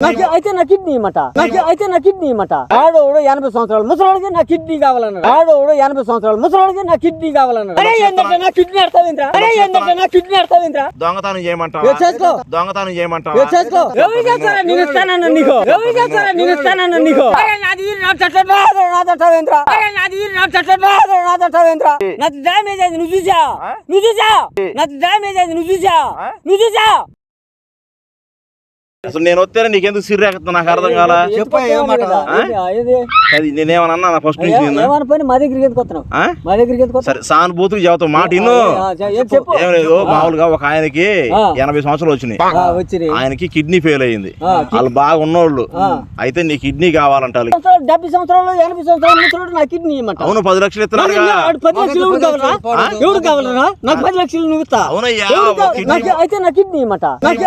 నాకు అయితే నా కిడ్నీ ఇమ్మట నాకు అయితే నా కిడ్నీ ఇమ్మట ఆడోడు ఎనభై సంవత్సరాలు ముసలోడికి నా కిడ్నీ కావాలన్నాడు. ఆడోడు ఎనభై సంవత్సరాలు ముసలోడికి నా కిడ్నీ కావాలన్నాడు. అరే ఏంటంటే నా కిడ్నీ అడతావేంద్రా అరే ఏంటంటే నా కిడ్నీ అడతావేంద్రా దొంగతనం చేయమంటావా? ఏ చేసుకో? దొంగతనం ఏ చేయమంటావా చేసుకో? ఎవరు చేస్తారా? నేను ఇస్తానన్నా నీకు. ఎవరు చేస్తారా? నేను ఇస్తానన్నా నీకు. అరే నాది వీరు నా చట్ట బాధ నా తట్టవేంద్ర అరే నాది వీరు నా చట్ట బాధ నా తట్టవేంద్ర నాది డ్యామేజ్ అయింది నువ్వు చూసా? నువ్వు చూసా? నాది డ్యామేజ్ అయింది నువ్వు చూసా? నువ్వు చూసా? అసలు నేను వస్తేనే నీకెందుకు సిర్రేస్తుంది నాకు అర్థం కాల? అది నేనేమన్నా అన్నా ఫస్ట్ నుంచి నిన్ను? ఏమని పోయి మా దగ్గరికి ఎందుకు వస్తున్నావు? ఆ? మా దగ్గరికి ఎందుకు వస్తున్నావు? సరే సానుభూతికి చెబుతావు మాట ఇన్ను. ఆ, చె- ఏం చెప్పు. ఏం లేదు మామూలుగా ఒక ఆయనకి. ఎనభై సంవత్సరాలు వచ్చినాయి. ఆయనకి కిడ్నీ ఫెయిల్ అయింది. వాళ్ళు బాగా ఉన్నోళ్ళు. అయితే నీ కిడ్నీ కావాలంట డెబ్బై సంవత్సరాలు ఎనభై సంవత్సరాలు నా కిడ్నీ అవును పది లక్షలు ఇస్తున్నారుగా వాడు పది లక్షలు కావాలరా కావాలరా? నాకు పది లక్షలు నువ్వు అవునయ్యా అయితే నా కిడ్నీ ఇమ్మట.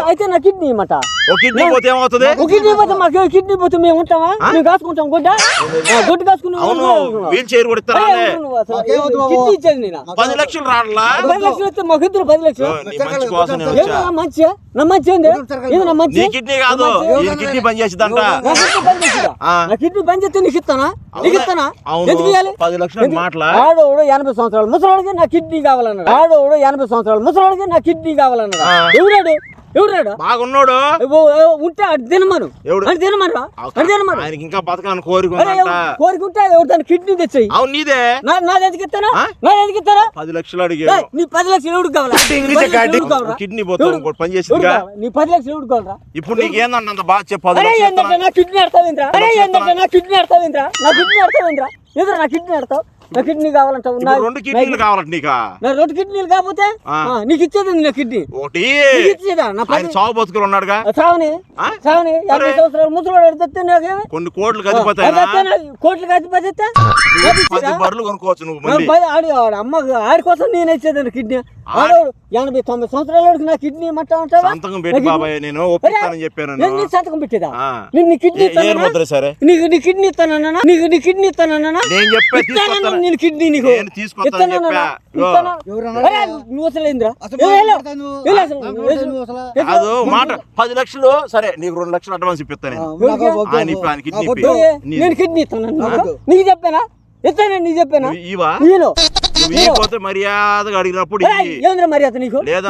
అయితే నా కిడ్నీ ఇమ్మట. కిడ్నీ పోతే ఏమవుతుంది ఒక కిడ్నీ పోతే మాకు కిడ్నీ పోతే మేము ఉంటామా మేము కాసుకుంటాం గుడ్డ గుడ్డ కాసుకుని అవును వీల్ చైర్ కూడా ఇస్తారా? కిడ్నీ ఇచ్చేది నేను పది లక్షలు రాడలా పది లక్షలు ఇస్తే మాకు ఇద్దరు పది లక్షలు మంచి కోసం మంచి నా మంచి ఏంది ఇది నా మంచి నీ కిడ్నీ కాదు ఈ కిడ్నీ పని చేసిద్దంట నా కిడ్నీ పని చేస్తుందా? ఆ. నా కిడ్నీ పని చేస్తే నీకు ఇస్తానా నీకు ఇస్తానా అవును ఎందుకు ఇవ్వాలి పది లక్షలు మాటలా ఆడోడు ఎనభై సంవత్సరాలు ముసలోడికి నా కిడ్నీ కావాలన్నాడు ఆడోడు ఎనభై సంవత్సరాలు ముసలోడికి నా కిడ్నీ కావాలన్నాడు. ఎవరాడు ఎవరాడు బాగున్నాడు. ఉంటే అటు తినమను. ఎవడు? అటు తినమను అటు తినమను. ఆయనకి ఇంకా బతకాలని కోరిక ఎవడు కోరుకుంటే ఎవరు దాని కిడ్నీ తెచ్చాయి? అవును నీదే. నా నాది ఎందుకు ఇస్తానా? నాది ఎందుకు ఇస్తారా పది లక్షలు అడిగి నీ పది లక్షలు ఎవడు కావాలా? ఎవడు? కిడ్నీ పోతే ఎవడు- ఇంకోటి పని ఎవడు కావాలా? నీ పది లక్షలు ఎవడు కావాలరా? ఇప్పుడు నీకేందంట అంత బాగా చెప్పు పది అరే లక్షలు ఏంటంటే. నా కిడ్నీ అడతావేంద్రా అరే ఏంటంటే నా కిడ్నీ అడతావేంద్రా నా కిడ్నీ అడతావేంద్రా ఎదురు నా కిడ్నీ అడతావు కిడ్నీ ఇప్పుడు రెండు కిడ్నీలు కావాలంట నీకా? నా రెండు కిడ్నీలు కాకపోతే నీకు ఇచ్చేది నా కిడ్నీ ఒకటి. ఇచ్చేదా? నా చావు బతుకులు ఉన్నాడుగా. చావని? చావని యాభై. సంవత్సరాలు ముసలోడు ఎడితే నాకేమి? కొన్ని కోట్లు గదిపోతాయి కోట్లు కట్టిపోతే పది బర్రెలు కొనుక్కోవచ్చు నువ్వు మళ్ళీ. ఆడి ఆడి అమ్మ ఆడి కోసం నేను ఇచ్చేది కిడ్నీ ఎనభై తొంభై సంవత్సరాల నా కిడ్నీ ఉంటావా? సంతకం పెట్టి బాబాయ్ నేను ఒప్పిస్తానని చెప్పాను నేను సంతకం పెట్టేదా? ఆ. నేను నీ కిడ్నీ సరే. నీకు నీ కిడ్నీ ఇస్తానన్నా? నీకు నీ కిడ్నీ ఇస్తానన్నా? నేను చెప్పే నేను కిడ్నీ నీకు. నేను? చెప్పా. నువ్వు అసలు ఏందిరా? అసలు మాట. పది లక్షలు సరే నీకు రెండు లక్షలు అడ్వాన్స్ ఇప్పిస్తాను నేను. కిడ్నీ ఇస్తాను. నీకు. చెప్పానా? ఇస్తాను నీకు చెప్పానా? ఇవా ఇవ్వకపోతే మర్యాదగా అడిగినప్పుడు. ఏంద్రా మర్యాద నీకు? మర్యాద?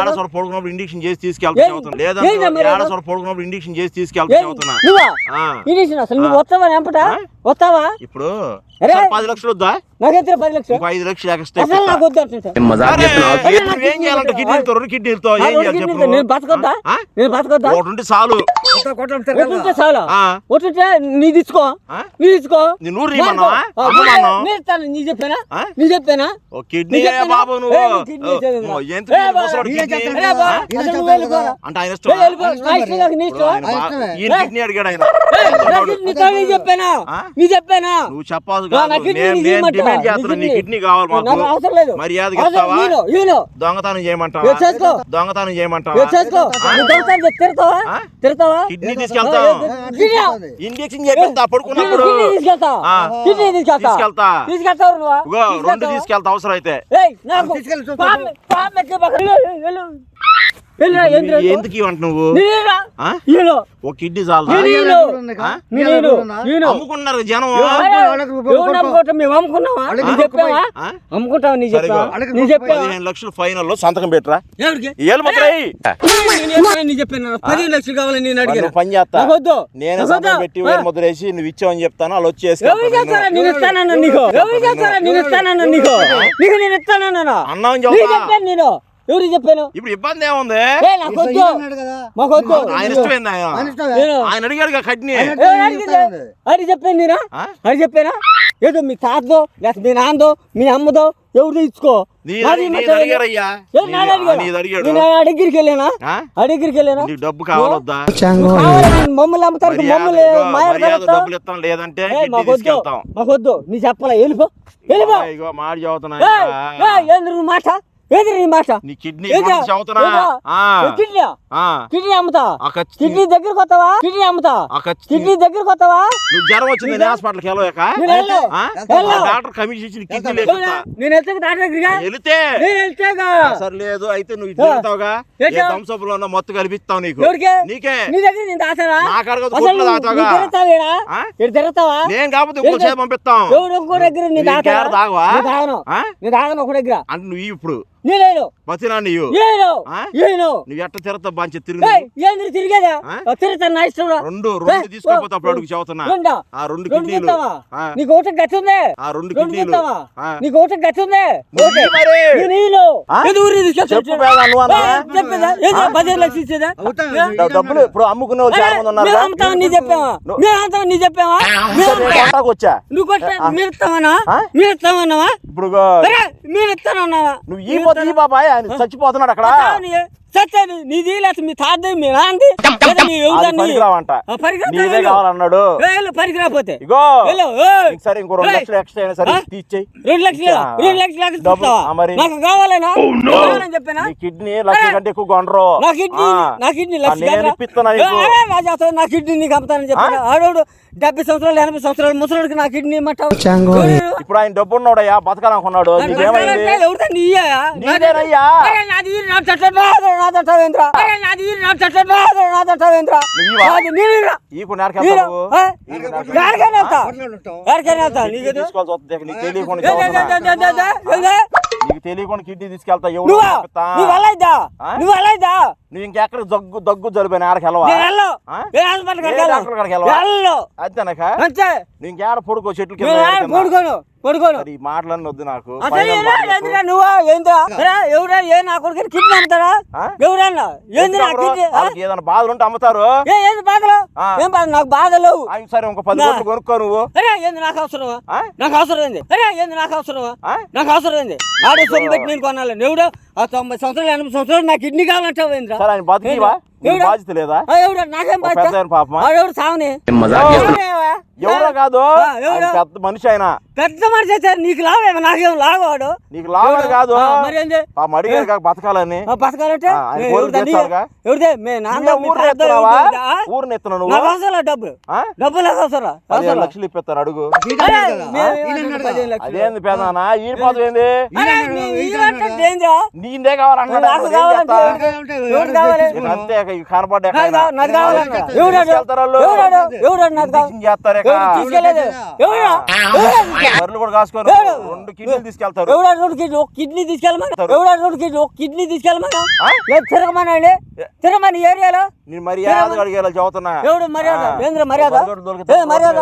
ఏడసర పడుకున్నప్పుడు ఇండిక్షన్ చేసి తీసుకెళ్తా ఏయ్, చదువుతున్నా ఏంద్రా లేదంటే మర్యాద? ఏడసర పడుకున్నప్పుడు ఇండిక్షన్ చేసి తీసుకెళ్తా ఏయ్, చదువుతున్నా నువ్వా? ఆ. ఇండిషన్ అసలు నువ్వు వస్తావా ఎంపట ఆ? వస్తావా? ఇప్పుడు. సరే, పది లక్షలు వద్దా? నాకెంత పది లక్షలు? ఐదు లక్షలు ఎక్స్ట్రా అసలు నాకు వద్దు అంటుంటా. ఏం చేయాలంటే కిడ్నీ కిడ్నీలతో రెండు కిడ్నీలతో ఏం చేయాలి నేను బతకొద్దా? నేను బతకొద్దా? ఒకటి ఉంటే చాలు. ఒట్టుంటే చాలా. ఆ. ఒట్టుంటే నీ తీసుకో. ఆ? నీ తీసుకో. నీ నూరు ఇమ్మన్నావా ఆ, అమ్మన్నావు నేను ఇస్తాను నీ చెప్పానా? ఆ? నీ చెప్పానా? ఓ కిడ్నీ? బాబు నువ్వు. అంటే ఆయన కిడ్నీ అడిగాడు ఆయన. చెప్పానా? నీ చెప్పానా? చెప్పాల్సి. డిమాండ్ చేస్తున్నా నీ కిడ్నీ. కావాలి మాకు. అవసరం లేదు. దొంగతనం చేయమంటావా? దొంగతనం చేయమంటావా? కిడ్నీ తీసుకెళ్తాం. ఇంజక్షన్ చేపిస్తా పడుకున్నప్పుడు కిడ్నీ తీసుకెళ్తా. కిడ్నీ తీసుకెళ్తా తీసుకెళ్తా. తీసుకెళ్తావు నువ్వు ఇగో రెండు తీసుకెళ్తావా? తీసుకెళ్తా అవసరం అయితే ఎందుకు ఇవ్వంట నువ్వు. ఒక కిడ్నీ చాలు. అమ్ముకున్నారు జనం? అమ్ముకుంటావా? నీ. చెప్పావా? పదిహేను లక్షలు ఫైనల్లో సంతకం పెట్టరా. ఏళ్ళు చెప్పాను, పదిహేను లక్షలు కావాలని నేను అడిగాను. నువ్వు పని చేస్తా. వద్దు. నేనే సంతకం. పెట్టి వేలు ముద్ర వేసి నువ్వు ఇచ్చావని చెప్తాను వాళ్ళు వచ్చేసి నేను ఇస్తానన్నా నీకు? ఎవరు చేస్తారా నేను ఇస్తానన్నా నీకు? నీకు నేను ఇస్తానన్నా అన్నామని నీకు చెప్తా చెప్పాను నేను. ఎవరు చెప్పాను ఇప్పుడు ఇబ్బంది ఏముంది? ఏ నాకు వద్దు. ఈయన అన్నాడు కదా. మాకు వద్దు. ఆయన ఇష్టమైంది ఆయన? అడిగాడు ఎవరు? అది చెప్పాను నేనా? అది చెప్పానా? ఏదో మీ తాతదో లేకపోతే మీ నాన్నదో మీ అమ్మదో ఎవరిదో ఇచ్చుకో వెళ్ళానా? వెళ్ళానా? డబ్బు కావాలొద్దా? మమ్మల్ని అమ్ముతారు మమ్మల్ని డబ్బులు ఇస్తాం లేదంటే నీ చెప్పాలా? వెళ్ళిపో. వెళ్ళిపో. ఇగో మాట? ఏంది మాట? నీ మాట నీ కిడ్నీ? కిడ్నీ అమ్ముతా? కిడ్నీ దగ్గరకు వస్తావా? కిడ్నీ అమ్ముతా? కిడ్నీ దగ్గరకు వస్తావా? నువ్వు జ్వరం వచ్చింది హాస్పిటల్కి వెళ్ళాక డాక్టర్ కమిషన్ ఇచ్చి నీ కిడ్నీ లేకుండా. నేను ఎత్తుకు డాక్టర్ దగ్గరిగా వెళితే. సరే లేదు అయితే నువ్వు తిరుగుతావుగా? థమ్స్అప్లో మొత్తం కల్పిస్తావు నీకు? నీకే? నీ దగ్గర నేను కొట్లో ఆ? ఇటు తిరుగుతావా నేను కాకపోతే ఇంకో? చేతి పంపిస్తాం. ఇంకో దగ్గర నీ నువ్వు దాచారా ఇంకెవరు తాగవా? నేను తాగను ఆ? నేను తాగను ఒక దగ్గర. అంటే నువ్వు ఇప్పుడు. బతినా నీవు నువ్వు ఎట్ట తిరుగుతావు బాంచి తిరుగు ఏయ్, ఏంది తిరిగేదా? నా ఇష్టం. రెండు అప్పుడు అడుగు చెబుతున్నా? ఆ రెండు కిడ్నీలు. నీకు ఉంది ఆ రెండు కిడ్నీలు. నీకు ఉంది. నేను? చెప్పు చెప్పేదా? ఏంది ఇచ్చేదా? డబ్బులు ఇప్పుడు అమ్ముకునే వాళ్ళు చాలా మంది ఉన్నారు మేము అమ్ముతామని నీ చెప్పావా? మేము అమ్ముతామని నీ చెప్పావా? మేము అమ్ముతాం. వచ్చా? నువ్వు కొట్ట మీరు ఇస్తామన్నా ఆ? మీరు ఇస్తామన్నావా? ఇప్పుడు ఇగో అరే, మీరు ఇస్తానన్నావా? నువ్వు ఈ పోతే ఈ బాబాయ్ ఆయన చచ్చిపోతున్నాడు అక్కడ. సత్యాన్ని నీది లేకపోతే మీ తాతది మీ నాన్నది లేదా మీ నీదే. కావాలన్నాడు. ఇగో. సరే ఇంకో రెండు. లక్షలు ఎక్స్ట్రా అయినా సరే రెండు లక్షలు. రెండు. నాకు కావాలేనా? కావాలని చెప్పానా? నీ కిడ్నీ లక్ష కంటే ఎక్కువ కొనరు. నా కిడ్నీ. నా కిడ్నీ లక్ష నా కిడ్నీ నీకు అమ్ముతానని చెప్పాను? ఆడోడు డెబ్బై సంవత్సరాలు ఎనభై సంవత్సరాలు ముసలోడికి నా కిడ్నీ ఇమ్మంటావు? ఇప్పుడు ఆయన డబ్బు ఉన్నాడయ్యా బతకాలనుకున్నాడు? నీదేనయ్యా. నాది నా నా తట్ట వేంద్రా? అరే, నాది నా తట్ట నాది, నా తట్ట వేంద్రా? నువ్వీవా? నాది నీవిరా? ఈ కొన్ని నేరకి నీరు, వెళ్తావు ఆ? ఎక్కడికైనా వెళ్తా? హోటల్లో ఉంటాం. ఎక్కడికైనా వెళ్తా? నీకు ఎదు? తీసుకోవాల్సి వస్తుంది నీకు తెలియకుండా? నీకు కిడ్నీ తీసుకెళ్తా ఎవరు నువ్వా చెప్తా. నువ్వు ఆ? నువ్వు ఇంకెక్కడ దగ్గు దగ్గు జలిపోయిన ఆడకి అంతేనక? అంతే. నువ్వు ఇంకేడ పడుకో చెట్ల. పడుకోను ఈ మాటలన్నీ వద్దు నాకు. నువ్వా? ఏందా ఎవరా ఏ నా కొడుకు కిడ్నీ అమ్ముతారా ఆ? ఎవరన్నా? ఏంది ఏదైనా బాధలు ఉంటే అమ్ముతారు? ఏంది బాధలు. ఏం బాధ? నాకు బాధ లేవు. సరే ఇంకో పది కోట్లు కొనుక్కో నువ్వు. అరే ఏంది నాకు అవసరమా? ఆ? నాకు అవసరం ఏంది? అరే ఏంది నాకు అవసరమా? ఆ? నాకు అవసరం ఏంది? ఆడే సొమ్ము పెట్టి నేను కొనాలి. ఎవడో ఆ తొంభై సంవత్సరాలు ఎనభై సంవత్సరాలు నాకు కిడ్నీ కావాలంటావు సరే ఆయన బతికివా? బాధ్యత లేదా? నాకేం బాధ్యత? పాపమా? సావని? ఎవరో కాదు? పెద్ద మనిషి ఆయన. పెద్ద మనిషి అయితే నీకు లావేమో నాకేం లావాడు నీకు లాభం కాదు. మడిగాడు కాక బతకాలని. ఆ, బతకాలంటే ఎవరిదా మే నాన్న? ఊరిని నాకు అవసరం లేదు డబ్బులు? డబ్బులు అవసరం పదిహేను లక్షలు ఇప్పిస్తారు అడుగు. అదేంది పేదనా? ఈ పోతం ఏంది? నీందే కావాలంటే అంతే కనపడ్డ నాకు. కావాలి, ఎవడాడు? ఎవడాడు? ఎవడాడు కావాలి? చేస్తారు? ఎవడా? బర్రెలు కూడా కాసుకొని? రెండు కిడ్నీలు తీసుకెళ్తారు. కిడ్నీ ఒక కిడ్నీ తీసుకెళ్ళమని? ఎవడా రోడ్డు కిడ్నీ ఒక కిడ్నీ తీసుకెళ్ళమని? ఆ? లేదు తిరగమనండి తిరగమని ఏరియాలో? నేను మర్యాద అడిగేలా చదువుతున్నా. ఎవడు మర్యాద. ఏంద్ర మర్యాద? మర్యాద?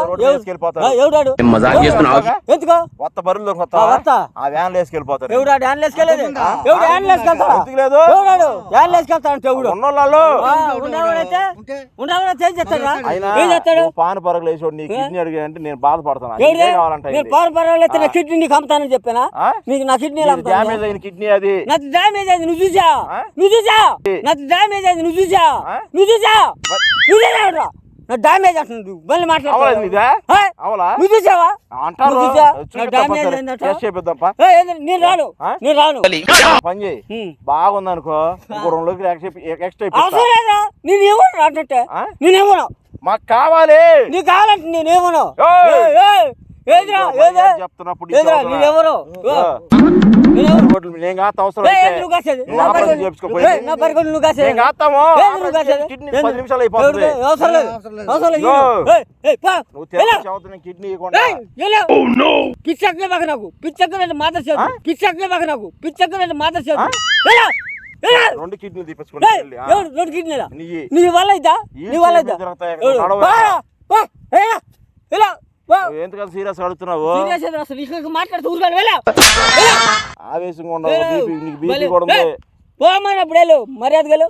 ఎవడాడు? మజాక్ చేస్తున్నావు? ఎందుకో? కొత్త. ఆ వ్యాన్? ఎవడు లేదు? ఎవడాడు? ఎవడు? ఉన్నోళ్ళు పాను పరుగులు వేసి నీ కిడ్నీ అడిగాడంటే నేను బాధపడుతున్నా ఎవడే నీకే కావాలంటే నేను పాలు పర్వాలేదు నా కిడ్నీ నీకు అమ్ముతానని చెప్పానా? నీకు నా కిడ్నీ డ్యామేజ్ అయిన కిడ్నీ అది. నాకు డ్యామేజ్ అయింది నువ్వు చూసా? నువ్వు చూసా? నాకు డ్యామేజ్ అయింది నువ్వు చూసా? నువ్వు చూసా? నువ్వు చూసావురా నా డ్యామేజ్ అంటుంది మళ్ళీ? అవలా నువ్వు చూసావా? అంటారు. ఏంది? నేను రాను? నేను రాను. పని చేయి. బాగుంది అనుకో ఇంకో రెండు ఎక్స్ట్రా. అవసరం లేదా? నేను ఏమన్నా? నేనేమన్నా మాకు కావాలి. నీకు కావాలంటే నేనేమన్నా ఏయ్! ఏదిరా ఏదే చెప్తున్నప్పుడు నేనెవరు? నేను కాస్త అవసరం అయితే. కిడ్నీ నిమిషాలు అయిపోతుంది ఎవరిది? అవసరం లేదు. అవసరం లేదు. అవసరం లేదు. ఇగో. ఏయ్, ఏయ్, పా. నువ్వు ఎలా? చదువుతున్న కిడ్నీ ఎలా? పిచ్చెక్కలే మాకు నాకు పిచ్చెక్కలేదు మాత్రం చేదు ఆ? పిచ్చెక్కలే మాకు నాకు పిచ్చెక్కలేదు మాత్రం చేదు? రెండు కిడ్నీలు తీపించుకుంటా? రెండు కిడ్నీలా? నీ వల్ల ఈ నీ వల్ల చేతులు ఎందుకంత సీరియస్ అడుగుతున్నావు? అసలు ఇక్కడ మాట్లాడుతూ ఊరుకోడు వెళ్ళా. ఆవేశంగా ఉండవు బీపీ కూడా పోమన్నప్పుడు వెళ్ళు. మర్యాద గెలు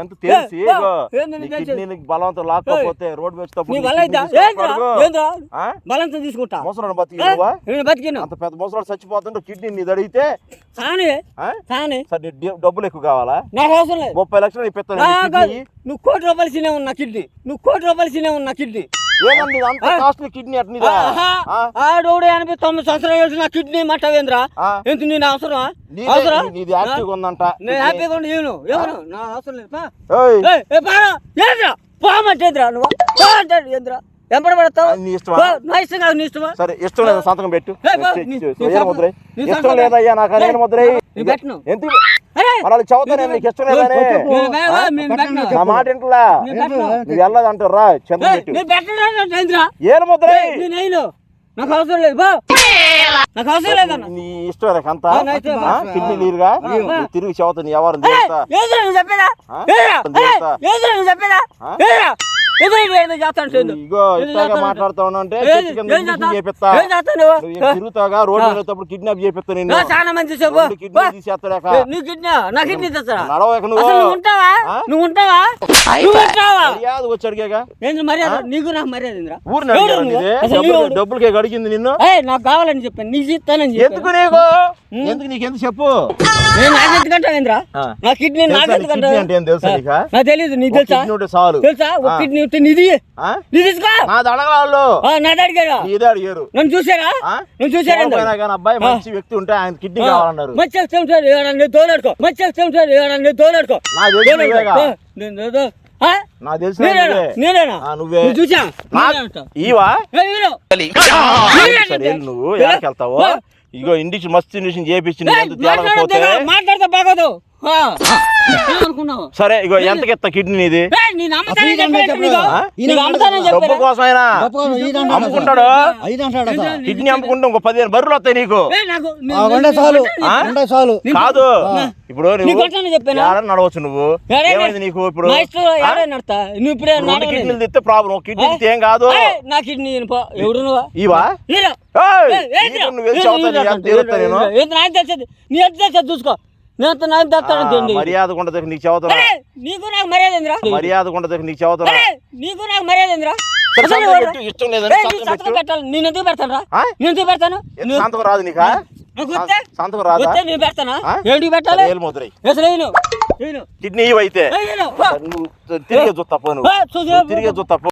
ఎంత తెలిసి? బలవంతం లాక్కపోతే రోడ్ తీసుకుంటా. ముసలోడు బతికిను. అంత పెద్ద ముసలోడు చచ్చిపోతుంటే కిడ్నీ నీది అడిగితే డబ్బులు ఎక్కువ కావాలా? నాకు అవసరం లేదు. ముప్పై లక్షలు నువ్వు కోటి రూపాయలు సినే ఉన్నా కిడ్నీ. నువ్వు కోటి రూపాయలు సినే ఉన్నా కిడ్నీ. ఏమండి అంత కాస్ట్లీ కిడ్నీ అట్నిదా ఆడోడు ఎనభై తొమ్మిది సంవత్సరాలు వేసి నా కిడ్నీ మట్టవేంద్రా. ఎంత నేను అవసరమా? అవసరం? నీది యాక్టివ్ ఉందంట. నేను హ్యాపీగా ఉండి ఏను ఎవరు? నా అవసరం లేదు. ఏంద్రా? పోమంటేంద్రా నువ్వు? ఏంద్రా? ఎంపడ పడతావు? నీ ఇష్టం కాదు నీ ఇష్టమా? సరే ఇష్టం లేదా సంతకం పెట్టు. ముద్రై. ఇష్టం లేదయ్యా నాకు నేను ముద్రై ఎందుకు? అరే, మరి చదువుతానే నీకు ఇష్టం. నా మాట ఇంటలా. నువ్వు వెళ్ళదంటారు రా చంద్ర. ఏం ముద్రై? నాకు అవసరం లేదు బా నాకు అవసరం లేదన్న నీ ఇష్టం నాకు అంత. కిడ్నీ నీరుగా తిరిగి చదువుతా నీ ఎవరు చెప్పేదా? చెప్పేదా? ఇగో ఇట్లాగా. మాట్లాడుతా తిరుగుతాగా రోడ్డు వెళ్ళేటప్పుడు కిడ్నాప్ చేపిస్తా నేను ఆ, చాలా మంది చెప్పు. తీసేస్తాడాక. నీ నా కిడ్నీ నడవక నువ్వు ఉంటావా? నువ్వు ఉంటావా? నువ్వు ఉంటావా? మర్యాద వచ్చి అడిగాక ఏంద్ర మర్యాద? నీకు మర్యాద ఊరు? డబ్బులకే అడిగింది నిన్ను? ఏయ్ నాకు కావాలని చెప్పాను. నీకు ఇస్తానని ఎందుకు నీకు? ఎందుకు నీకు ఎందుకు చెప్పు? నేను నాకు ఎందుకంటావు ఏంద్రా ఆ. నా కిడ్నీ నాకు ఎందుకంటావు అంటే ఏం తెలుసా నీకా? నాకు తెలియదు నీకు తెలుసా? కిడ్నీ ఉంటే చాలు. తెలుసా? ఒక. కిడ్నీ ఉంటే నిధి ఆ? నీ తీసుకో. నాది అడగాళ్ళు ఆ, నాది అడిగారా? నీదే అడిగారు. నన్ను చూసారా? నువ్వు చూసారా కానీ అబ్బాయి మంచి వ్యక్తి ఉంటే ఆయన కిడ్నీ కావాలన్నారు. మంచి ఎక్స్టెం సార్ ఏడాది తోలాడుకో మంచి ఎక్స్టెం సార్ ఏడాది తోలాడుకో నాకు. నాకు తెలిసి నేనేనా? నువ్వే. చూసా. ఈవా? నువ్వు ఎక్కడికి వెళ్తావు. ఇగో ఇండిషన్ మస్తు ఇండిషన్ చేపించి ఏయ్, ఎంత తేలకపోతే మాట్లాడితే బాగోదు. ఏమనుకున్నావు? సరే ఇగో ఎంతకి ఎత్తా కిడ్నీ నమ్మకాన్ని డబ్బు? కోసమైనా అమ్ముకుంటాడు. కిడ్నీ అమ్ముకుంటే ఇంకో పదిహేను బర్రెలు వస్తాయి నీకు. చాలు. కాదు. ఇప్పుడు నడవచ్చు నువ్వు? ఏమైంది నీకు ఇప్పుడు. కిడ్నీలు తెస్తే ప్రాబ్లం. కిడ్నీ ఏం? కాదు? ఏయ్, నా కిడ్నీ నువ్వా? ఇవా నువ్వు ఎంత తెలిసేది? నీ ఎంత తెలిసేది చూసుకో. నేను నాకు మర్యాద ఉండదు నీకు చదువుతున్నా నీకు నాకు మర్యాద మర్యాద ఉండదు నీకు చదువుతున్నా నీకు నాకు మర్యాద ఇష్టం లేదని. పెట్టాలి. నేను ఎందుకు పెడతాను రా? నేను ఎందుకు పెడతాను? సంతకం రాదు నీకా? సంతకం రాదా? నేను పెడతానా? పెట్టాలి? ఏలు ముద్రై. అసలు నేను నేను కిడ్నీ అయితే తిరిగే చూస్తా పో నువ్వు. ఏ, చూసి- తిరిగే చూస్తా